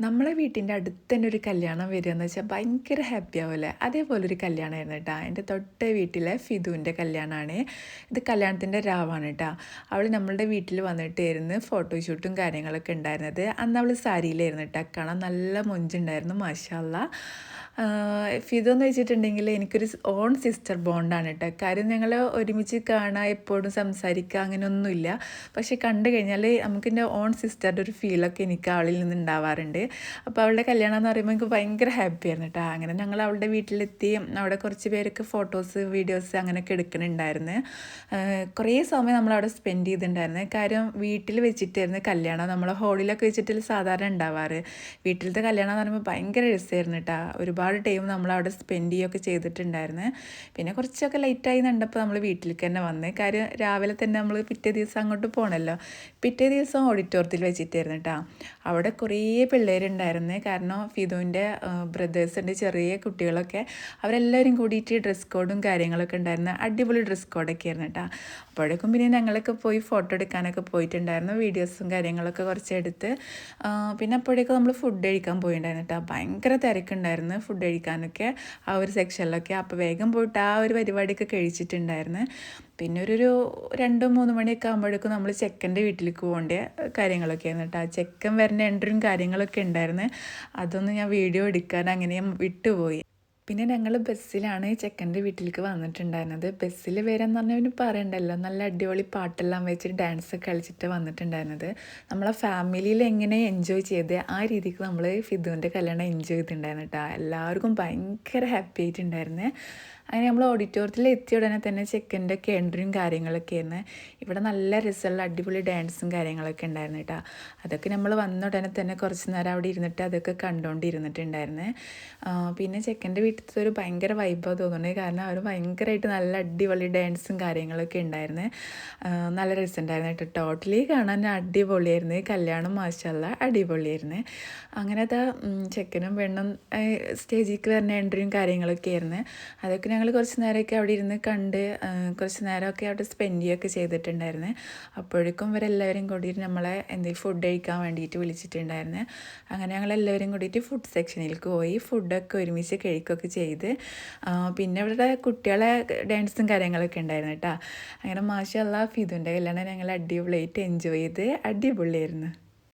നമ്മളെ വീട്ടിന്റെ അടുത്ത് തന്നെ ഒരു കല്യാണം വരിക എന്ന് വെച്ചാൽ ഭയങ്കര ഹാപ്പി ആവില്ലേ? അതേപോലെ ഒരു കല്യാണമായിരുന്നു കേട്ടോ. എന്റെ തൊട്ട വീട്ടിലെ ഫിദുവിന്റെ കല്യാണമാണ്. ഇത് കല്യാണത്തിന്റെ രാവാണ് കേട്ടോ. അവൾ നമ്മളുടെ വീട്ടിൽ വന്നിട്ടായിരുന്നു ഫോട്ടോഷൂട്ടും കാര്യങ്ങളൊക്കെ ഉണ്ടായിരുന്നത്. അന്ന് അവൾ സാരിയിലായിരുന്നു കേട്ടോ. കാണാൻ നല്ല മൊഞ്ചുണ്ടായിരുന്നു മാഷാല്ല ഫിദോ എന്ന് വെച്ചിട്ടുണ്ടെങ്കിൽ എനിക്കൊരു ഓൺ സിസ്റ്റർ ബോണ്ടാണ് കേട്ടോ കാര്യം ഞങ്ങൾ ഒരുമിച്ച് കാണാൻ എപ്പോഴും സംസാരിക്കുക അങ്ങനെയൊന്നുമില്ല. പക്ഷെ കണ്ടു കഴിഞ്ഞാൽ നമുക്കിന്റെ ഓൺ സിസ്റ്ററുടെ ഒരു ഫീലൊക്കെ എനിക്ക് അവളിൽ നിന്ന് ഉണ്ടാവാറുണ്ട് അപ്പോൾ അവളുടെ കല്യാണം എന്ന് പറയുമ്പോൾ എനിക്ക് ഭയങ്കര ഹാപ്പി ആയിരുന്നു കേട്ടോ അങ്ങനെ ഞങ്ങൾ അവളുടെ വീട്ടിലെത്തി അവിടെ കുറച്ച് പേരൊക്കെ ഫോട്ടോസ് വീഡിയോസ് അങ്ങനെയൊക്കെ എടുക്കുന്നുണ്ടായിരുന്നു കുറേ സമയം നമ്മൾ അവിടെ സ്പെൻഡ് ചെയ്തിട്ടുണ്ടായിരുന്നു. കാര്യം വീട്ടിൽ വെച്ചിട്ടായിരുന്നു കല്യാണം. നമ്മൾ ഹോളിലൊക്കെ വെച്ചിട്ട് സാധാരണ ഉണ്ടാവാറ് വീട്ടിലത്തെ കല്യാണം എന്ന് പറയുമ്പോൾ ഭയങ്കര രസമായിരുന്നു കേട്ടോ ഒരുപാട് ഒരുപാട് ടൈം നമ്മൾ അവിടെ സ്പെൻഡ് ചെയ്യുകയൊക്കെ ചെയ്തിട്ടുണ്ടായിരുന്നു. പിന്നെ കുറച്ചൊക്കെ ലേറ്റായി കണ്ടപ്പോൾ നമ്മൾ വീട്ടിലേക്ക് തന്നെ വന്ന്. കാര്യം രാവിലെ തന്നെ നമ്മൾ പിറ്റേ ദിവസം അങ്ങോട്ട് പോകണമല്ലോ പിറ്റേ ദിവസം ഓഡിറ്റോറിയത്തിൽ വെച്ചിട്ടായിരുന്നു കേട്ടോ അവിടെ കുറേ പിള്ളേരുണ്ടായിരുന്നു. കാരണം ഫിദുവിന്റെ ബ്രദേഴ്സിന്റെ ചെറിയ കുട്ടികളൊക്കെ അവരെല്ലാവരും കൂടിയിട്ട് ഡ്രസ് കോഡും കാര്യങ്ങളൊക്കെ ഉണ്ടായിരുന്നു. അടിപൊളി ഡ്രസ് കോഡൊക്കെ ആയിരുന്നു കേട്ടോ അപ്പോഴേക്കും പിന്നെ ഞങ്ങളൊക്കെ പോയി ഫോട്ടോ എടുക്കാനൊക്കെ പോയിട്ടുണ്ടായിരുന്നു. വീഡിയോസും കാര്യങ്ങളൊക്കെ കുറച്ച് എടുത്ത് പിന്നെ അപ്പോഴേക്കും നമ്മൾ ഫുഡ് കഴിക്കാൻ പോയിട്ടുണ്ടായിരുന്നു കേട്ടോ ഭയങ്കര തിരക്കുണ്ടായിരുന്നു. ഫുഡ് ഫുഡ് കഴിക്കാനൊക്കെ ആ ഒരു സെക്ഷനിലൊക്കെ അപ്പോൾ വേഗം പോയിട്ട് ആ ഒരു പരിപാടിയൊക്കെ കഴിച്ചിട്ടുണ്ടായിരുന്നു. പിന്നെ ഒരു രണ്ട് മൂന്ന് മണിയൊക്കെ ആകുമ്പോഴേക്കും നമ്മൾ ചെക്കന്റെ വീട്ടിലേക്ക് പോകേണ്ട കാര്യങ്ങളൊക്കെയായിരുന്നു കേട്ടോ. ആ ചെക്കൻ വരുന്ന എൻട്രിയും കാര്യങ്ങളൊക്കെ ഉണ്ടായിരുന്നു. അതൊന്നും ഞാൻ വീഡിയോ എടുക്കാൻ അങ്ങനെ വിട്ടുപോയി. പിന്നെ ഞങ്ങൾ ബസ്സിലാണ് ചെക്കന്റെ വീട്ടിലേക്ക് വന്നിട്ടുണ്ടായിരുന്നത്. ബസ്സിൽ വരാൻ പറഞ്ഞാൽ പിന്നെ പറയണ്ടല്ലോ. നല്ല അടിപൊളി പാട്ടെല്ലാം വെച്ച് ഡാൻസ് കളിച്ചിട്ട് വന്നിട്ടുണ്ടായിരുന്നത്. നമ്മളെ ഫാമിലിയിൽ എങ്ങനെ എൻജോയ് ചെയ്ത് ആ രീതിക്ക് നമ്മൾ ഫിദുവിന്റെ കല്യാണം എൻജോയ് ചെയ്തിട്ടുണ്ടായിരുന്നു കേട്ടോ എല്ലാവർക്കും ഭയങ്കര ഹാപ്പി ആയിട്ടുണ്ടായിരുന്നു. അങ്ങനെ നമ്മൾ ഓഡിറ്റോറിയത്തിൽ എത്തിയ ഉടനെ തന്നെ ചെക്കന്റെ എൻട്രിയും കാര്യങ്ങളൊക്കെ ആയിരുന്നു ഇവിടെ നല്ല രസമുള്ള അടിപൊളി ഡാൻസും കാര്യങ്ങളൊക്കെ ഉണ്ടായിരുന്നു കേട്ടോ. അതൊക്കെ നമ്മൾ വന്ന ഉടനെ തന്നെ കുറച്ച് നേരം അവിടെ ഇരുന്നിട്ട് അതൊക്കെ കണ്ടുകൊണ്ടിരുന്നിട്ടുണ്ടായിരുന്നു പിന്നെ ചെക്കന്റെ വീട്ടിലത്തെ ഒരു ഭയങ്കര വൈബാണ് തോന്നുന്നത് കാരണം അവർ ഭയങ്കരമായിട്ട് നല്ല അടിപൊളി ഡാൻസും കാര്യങ്ങളൊക്കെ ഉണ്ടായിരുന്നു. നല്ല രസമുണ്ടായിരുന്നു കേട്ടോ. ടോട്ടലി കാണാൻ അടിപൊളിയായിരുന്നു. കല്യാണം മാഷല്ല അടിപൊളിയായിരുന്നു. അങ്ങനത്തെ ചെക്കനും പെണ്ണും സ്റ്റേജിലേക്ക് വരുന്ന എൻട്രിയും കാര്യങ്ങളൊക്കെ ആയിരുന്നു അതൊക്കെ ഞങ്ങൾ കുറച്ച് നേരമൊക്കെ അവിടെ ഇരുന്ന് കണ്ട് കുറച്ച് നേരമൊക്കെ അവിടെ സ്പെൻഡ് ചെയ്യുകയൊക്കെ ചെയ്തിട്ടുണ്ടായിരുന്നു. അപ്പോഴേക്കും ഇവരെല്ലാവരും കൂടി നമ്മളെ എന്തെങ്കിലും ഫുഡ് കഴിക്കാൻ വേണ്ടിയിട്ട് വിളിച്ചിട്ടുണ്ടായിരുന്നു. അങ്ങനെ ഞങ്ങൾ എല്ലാവരും കൂടിയിട്ട് ഫുഡ് സെക്ഷനിലേക്ക് പോയി ഫുഡൊക്കെ ഒരുമിച്ച് കഴിക്കുകയൊക്കെ ചെയ്ത്. പിന്നെ ഇവിടെ കുട്ടികളെ ഡാൻസും കാര്യങ്ങളൊക്കെ ഉണ്ടായിരുന്നു കേട്ടോ. അങ്ങനെ മാഷല്ല ഫിദുന്റെ കല്യാണം ഞങ്ങൾ അടിപൊളിയായിട്ട് എൻജോയ് ചെയ്ത് അടിപൊളിയായിരുന്നു.